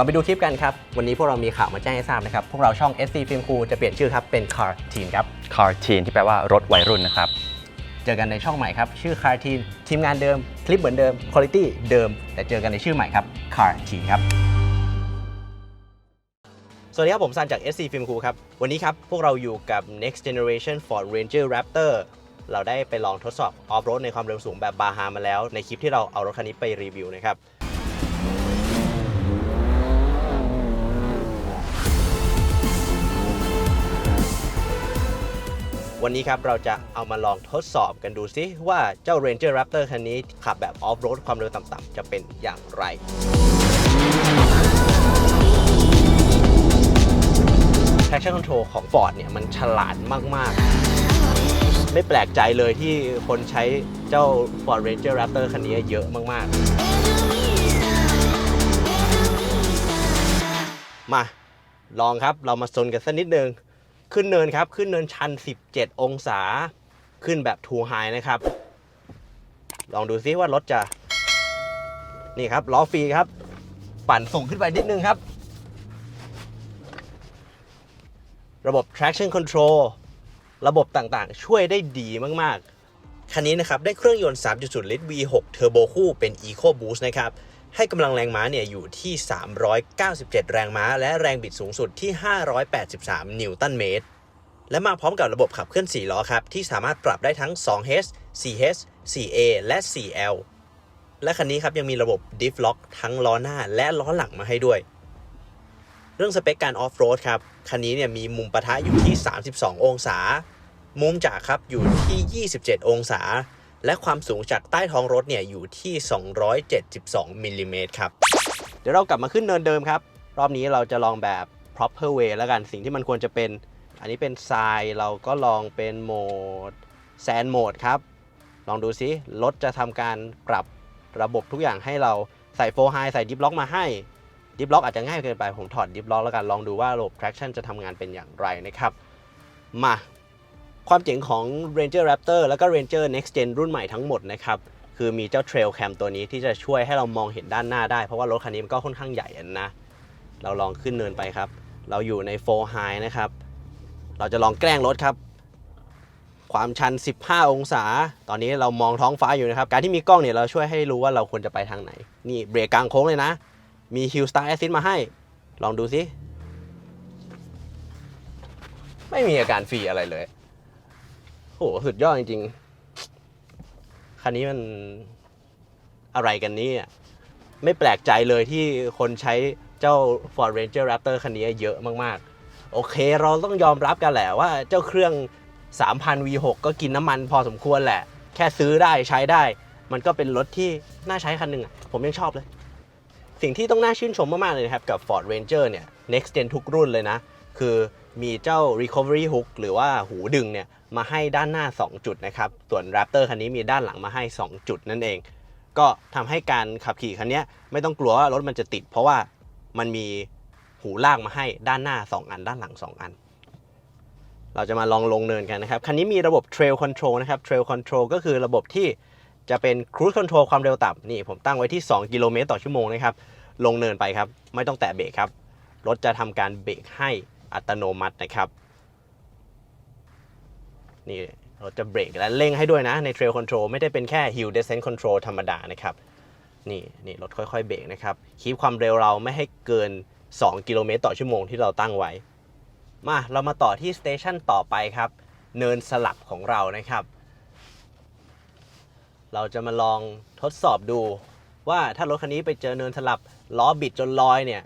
ก่อนไปดูคลิปกันครับ วันนี้พวกเรามีข่าวมาแจ้งให้ทราบนะครับ พวกเราช่อง SC Film Crew จะเปลี่ยนชื่อครับเป็น Car Team ครับ Car Teen ที่แปลว่ารถวัยรุ่นนะครับ เจอกันในช่องใหม่ครับ ชื่อ Car Team ทีมงานเดิม คลิปเหมือนเดิม Quality เดิม แต่เจอกันในชื่อใหม่ครับ Car Team ครับ สวัสดีครับผมซันจาก SC Film Crew ครับ วันนี้ครับ พวกเราอยู่กับ Next Generation Ford Ranger Raptor เราได้ไปลองทดสอบออฟโรดในความเร็วสูงแบบบาฮามาแล้ว ในคลิปที่เราเอารถคันนี้ไปรีวิวนะครับ วันนี้ครับเราจะเอามาลองทดสอบกันดูซิว่าเจ้า Ranger Raptor คันนี้ขับแบบออฟโรดความเร็วต่ำๆจะเป็นอย่างไร traction control ของ Ford เนี่ยมันฉลาดมาก ๆ ไม่แปลกใจเลยที่คนใช้เจ้า Ford Ranger Raptor คันนี้เยอะมาก ๆ มาลองครับเรามาซนกันสักนิดนึง ขึ้นเนินครับ ขึ้นเนินชัน 17 องศา ขึ้นแบบทูไฮนะครับ ลองดูซิว่ารถจะ นี่ครับล้อฟรีครับ ปั่นส่งขึ้นไปนิดนึงครับ ระบบ traction control ระบบต่างๆ ช่วยได้ดีมากๆ คันนี้นะครับ ได้เครื่องยนต์ 3.0 ลิตร V6 เทอร์โบคู่เป็น Eco Boost นะครับ ให้กำลังแรงม้าเนี่ยอยู่ที่ 397 แรงม้า และแรงบิดสูงสุดที่ 583 นิวตันเมตร และมาพร้อมกับระบบขับเคลื่อน 4 ล้อครับ ที่สามารถปรับได้ทั้ง 2H 4H 4A และ 4L และคันนี้ครับยังมีระบบ Diff Lock ทั้งล้อหน้าและล้อหลังมาให้ด้วย เรื่องสเปคการออฟโรดครับ คันนี้เนี่ยมีมุมปะทะอยู่ที่ 32 องศา มุมจากครับอยู่ที่ 27 องศา และความสูงจากใต้ท้องรถเนี่ยอยู่ที่ 272มิลลิเมตรครับเดี๋ยวเรากลับมาขึ้นเนินเดิมครับ รอบนี้เราจะลองแบบ proper way แล้วกันสิ่งที่มันควรจะเป็น อันนี้เป็นทรายเราก็ลองเป็นโหมด sand mode ครับ ลองดูซิรถจะทำการปรับระบบทุกอย่างให้เราใส่4 high ใส่ deep lock มาให้ deep lock อาจจะง่ายเกินไปผมถอด deep lock แล้วกันลองดูว่าระบบ traction จะทำงานเป็นอย่างไรนะครับ มา ความเจ๋งของ Ranger Raptor แล้วก็ Ranger Next Gen รุ่นใหม่ทั้งหมดนะครับ คือมีเจ้า Trail Cam ตัวนี้ที่จะช่วยให้เรามองเห็นด้านหน้าได้ เพราะว่ารถคันนี้มันก็ค่อนข้างใหญ่นะ เราลองขึ้นเนินไปครับ เราอยู่ใน4 High นะครับ เราจะลองแกล้งรถครับ ความชัน 15 องศา ตอนนี้เรามองท้องฟ้าอยู่นะครับ การที่มีกล้องเนี่ยเราช่วยให้รู้ว่าเราควรจะไปทางไหน นี่เบรกกลางโค้งเลยนะ มี Hill Start Assist มาให้ ลองดูสิ ไม่มีอาการฟรีอะไรเลย โหสุดยอดจริงๆ คันนี้มันอะไรกันนี่ไม่แปลกใจเลยที่คนใช้เจ้า Ford Ranger Raptor คันนี้เยอะมากๆ โอเคเราต้องยอมรับกันแหละว่าเจ้าเครื่อง 3,000 V6 ก็กินน้ำมันพอสมควรแหละ แค่ซื้อได้ใช้ได้ มันก็เป็นรถที่น่าใช้คันหนึ่งผมยังชอบเลย สิ่งที่ต้องน่าชื่นชมมาก ๆ เลยนะครับ กับ Ford Ranger เนี่ย next gen ทุกรุ่นเลยนะ คือ มีเจ้า recovery hook หรือว่าหูดึงเนี่ยมาให้ด้านหน้า 2 จุดนะครับ ส่วน Raptor คันนี้มีด้านหลังมาให้ 2 จุดนั่นเอง ก็ทำให้การขับขี่คันนี้ไม่ต้องกลัวว่ารถมันจะติด เพราะว่ามันมีหูลากมาให้ด้านหน้า 2 อัน ด้านหลัง 2 อัน เราจะมาลองลงเนินกันนะครับ คันนี้มีระบบ Trail Control นะครับ Trail Control ก็คือระบบที่จะเป็น Cruise Control ความเร็วต่ำนี่ผมตั้งไว้ที่ 2 กิโลเมตรต่อชั่วโมงนะครับ ลงเนินไปครับ ไม่ต้องแตะเบรกครับ รถจะทำการเบรกให้ อัตโนมัตินะครับ นี่เรถจะเบรกและเร่งให้ด้วยนะใน Trail Control ไม่ได้เป็นแค่ Hill Descent Control ธรรมดานะครับ นี่นี่รถค่อยๆเบรกนะครับ คีบความเร็วเราไม่ให้เกิน 2 กิโลเมตรต่อชั่วโมงที่เราตั้งไว้ มาเรามาต่อที่สเตชันต่อไปครับ เนินสลับของเรานะครับ เราจะมาลองทดสอบดูว่าถ้ารถคันนี้ไปเจอเนินสลับล้อบิดจนลอยเนี่ย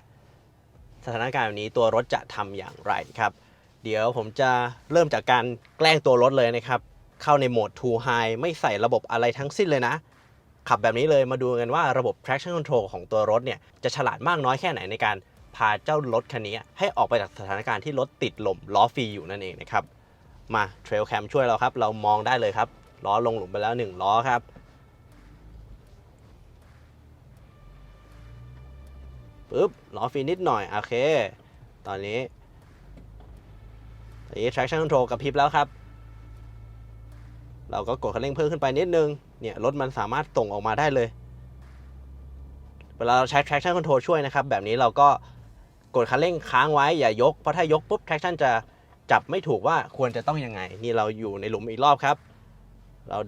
สถานการณ์แบบนี้ตัวรถจะทำอย่างไรครับ เดี๋ยวผมจะเริ่มจากการแกล้งตัวรถเลยนะครับ เข้าในโหมด Two High ไม่ใส่ระบบอะไรทั้งสิ้นเลยนะ ขับแบบนี้เลยมาดูกันว่าระบบ traction control ของตัวรถเนี่ยจะฉลาดมากน้อยแค่ไหนในการพาเจ้ารถคันนี้ให้ออกไปจากสถานการณ์ที่รถติดลมล้อฟรีอยู่นั่นเองนะครับ มา Trail Cam ช่วยเราครับ เรามองได้เลยครับ ล้อลงหลุมไปแล้ว 1 ล้อครับ ปึ๊บล้อฟรีนิดหน่อย โอเค ตอนนี้ตอนนี้ traction control กระพริบแล้วครับ เราก็กดคันเร่งเพิ่มขึ้นไปนิดนึง เนี่ยรถมันสามารถส่งออกมาได้เลย เวลาเราใช้ traction control ช่วยนะครับ แบบนี้เราก็กดคันเร่งค้างไว้อย่ายก เพราะถ้ายกปุ๊บ traction จะจับไม่ถูกว่าควรจะต้องยังไง นี่เราอยู่ในหลุมอีกรอบครับ เรา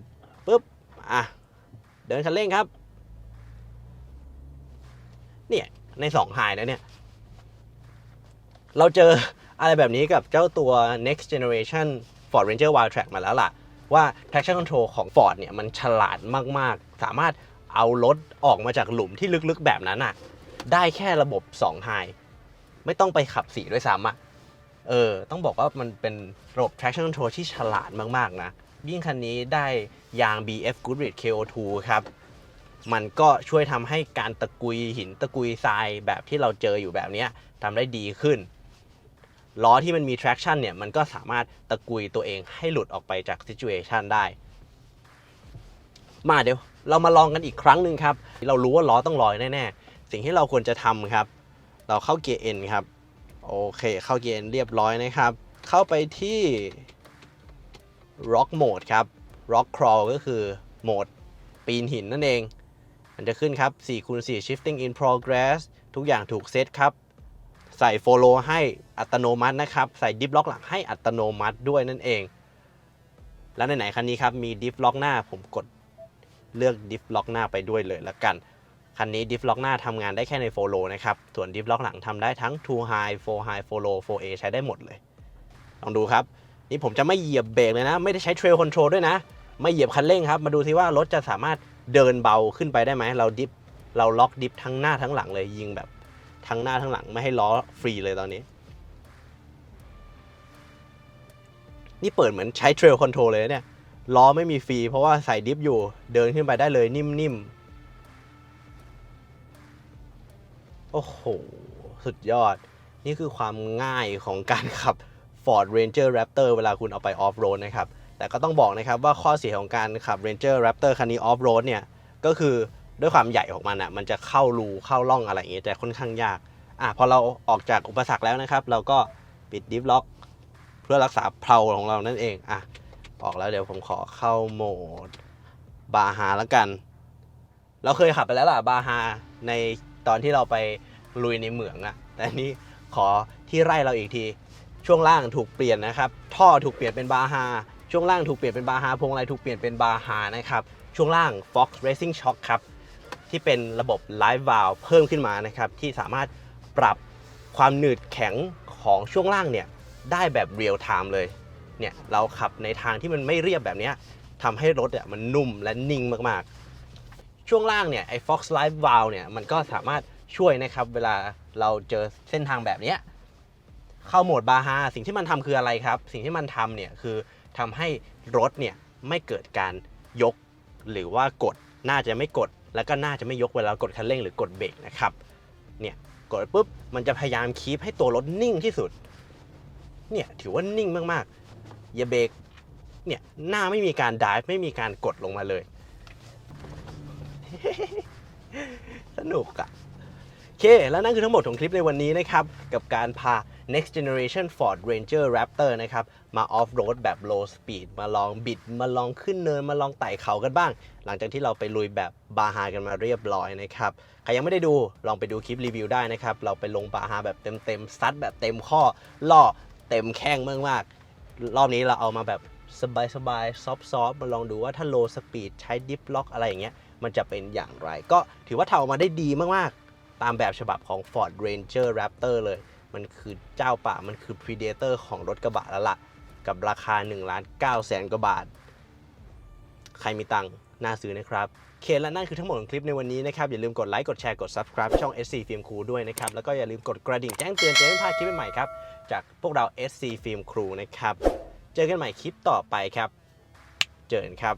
ปุ๊บ อะ เดินคันเร่งครับ เนี่ย ใน2ไฮนะเนี่ย เราเจออะไรแบบนี้กับเจ้าตัว next generation Ford Ranger Wildtrak มาแล้วล่ะ ว่า traction control ของ Ford เนี่ย มันฉลาดมาก ๆ สามารถเอารถออกมาจากหลุมที่ลึกๆแบบนั้นอะได้แค่ระบบ2 high ไม่ต้องไปขับสีด้วยซ้ำอะเออ ต้องบอกว่ามันเป็นระบบ traction control ที่ฉลาดมาก ๆ นะ ยิ่งคันนี้ได้ยาง BF Goodrich KO2 ครับ มันก็ช่วยทำให้การตะกุยหินตะกุยทรายแบบที่เราเจออยู่แบบนี้ยทำได้ดีขึ้น ล้อที่มันมี traction เนี่ย มันก็สามารถตะกุยตัวเองให้หลุดออกไปจาก situation ได้ มาเดี๋ยว เรามาลองกันอีกครั้งหนึ่งครับ เรารู้ว่าล้อต้องลอยแน่ ๆ สิ่งที่เราควรจะทำครับ เราเข้าเกียร์ N ครับ โอเค เข้าเกียร์ N เรียบร้อยนะครับ เข้าไปที่ rock mode ครับ rock crawl ก็คือโหมดปีนหินนั่นเอง มันจะขึ้นครับ4คูณ4 shifting in progress ทุกอย่างถูกเซตครับ ใส่ follow ให้อัตโนมัตินะครับ ใส่ดิฟล็อกหลังให้อัตโนมัติด้วยนั่นเอง แล้วไหนๆคันนี้ครับ มีดิฟล็อกหน้าผมกดเลือกดิฟล็อกหน้าไปด้วยเลยละกัน คันนี้ดิฟล็อกหน้าทำงานได้แค่ใน follow นะครับ ส่วนดิฟล็อกหลังทำได้ทั้ง two high four high follow 4a ใช้ได้หมดเลย ลองดูครับ นี่ผมจะไม่เหยียบเบรกเลยนะ ไม่ได้ใช้ trail control ด้วยนะ ไม่เหยียบคันเร่งครับ มาดูซิว่ารถจะสามารถ เดินเบาขึ้นไปได้ไหมเราดิฟเราล็อกดิฟทั้งหน้าทั้งหลังเลยยิงแบบทั้งหน้าทั้งหลังไม่ให้ล้อฟรีเลยตอนนี้ นี่เปิดเหมือนใช้ trail control เลยเนี่ยล้อไม่มีฟรีเพราะว่าใส่ดิฟอยู่เดินขึ้นไปได้เลยนิ่มๆ โอ้โห สุดยอด นี่คือความง่ายของการขับ Ford Ranger Raptor เวลาคุณเอาไปออฟโรดนะครับ แต่ก็ต้องบอกนะครับว่าข้อเสียของการขับ Ranger Raptor คันนี้ออฟโรดเนี่ย ก็คือด้วยความใหญ่ของมันอะมันจะเข้ารูเข้าร่องอะไรอย่างเงี้ยแต่ค่อนข้างยากอะพอเราออกจากอุปสรรคแล้วนะครับ เราก็ปิดดิฟล็อก เพื่อรักษาเพลาของเรานั่นเองอะออกแล้วเดี๋ยวผมขอเข้าโหมดบาฮาแล้วกัน เราเคยขับไปแล้วล่ะบาฮาในตอนที่เราไปลุยในเหมืองอะแต่นี้ขอที่ไร่เราอีกที ช่วงล่างถูกเปลี่ยนนะครับ ท่อถูกเปลี่ยนเป็นบาฮา ช่วงล่างถูกเปลี่ยนเป็นบาฮาพวงมาลัยถูกเปลี่ยนเป็นบาฮานะครับ ช่วงล่าง Fox Racing Shock ครับ ที่เป็นระบบ Live Valve เพิ่มขึ้นมานะครับ ที่สามารถปรับความหนืดแข็งของช่วงล่างเนี่ยได้แบบเรียลไทม์เลย เนี่ยเราขับในทางที่มันไม่เรียบแบบนี้ทำให้รถเนี่ยมันนุ่มและนิ่งมากๆ ช่วงล่างเนี่ยไอ้ Fox Live Valve เนี่ยมันก็สามารถช่วยนะครับเวลาเราเจอเส้นทางแบบนี้เข้าโหมดบาฮาสิ่งที่มันทำคืออะไรครับ สิ่งที่มันทำเนี่ยคือ ทำให้รถเนี่ยไม่เกิดการยกหรือว่ากดน่าจะไม่กด แล้วก็น่าจะไม่ยกเวลากดคันเร่งหรือกดเบรกนะครับเนี่ยกดปุ๊บมันจะพยายามคีปให้ตัวรถนิ่งที่สุดเนี่ยถือว่านิ่งมากๆอย่าเบรกเนี่ยหน้าไม่มีการดิฟไม่มีการกดลงมาเลย สนุกอะโอเค แล้วนั่นคือทั้งหมดของคลิปในวันนี้นะครับ กับการพา next generation Ford Ranger Raptor นะครับ มา off road แบบ low speed มาลองบิด มาลองขึ้นเนิน มาลองไต่เขากันบ้าง หลังจากที่เราไปลุยแบบบาฮากันมาเรียบร้อยนะครับ ใครยังไม่ได้ดูลองไปดูคลิปรีวิวได้นะครับ เราไปลงบาฮาแบบเต็มๆซัดแบบเต็มข้อล่อเต็มแข้งมากๆรอบนี้เราเอามาแบบสบายๆซอฟต์ๆมาลองดูว่าถ้า low speed ใช้ dip lock อะไรอย่างเงี้ยมันจะเป็นอย่างไร ก็ถือว่าทำออกมาได้ดีมากๆ ตามแบบฉบับของ Ford Ranger Raptor เลย มันคือเจ้าป่า มันคือ Predator ของรถกระบะแล้วล่ะ กับราคา1ล้าน9แสนกว่าบาท ใครมีตังค์น่าซื้อนะครับเคและนั่นคือทั้งหมดของคลิปในวันนี้นะครับ อย่าลืมกดไลค์ กดแชร์ กด subscribe ช่อง SC Film Crew ด้วยนะครับ แล้วก็อย่าลืมกดกระดิ่งแจ้งเตือนจะไม่พลาดคลิปใหม่ๆครับ จากพวกเรา SC Film Crew นะครับ เจอกันใหม่คลิปต่อไปครับ เจอกันครับ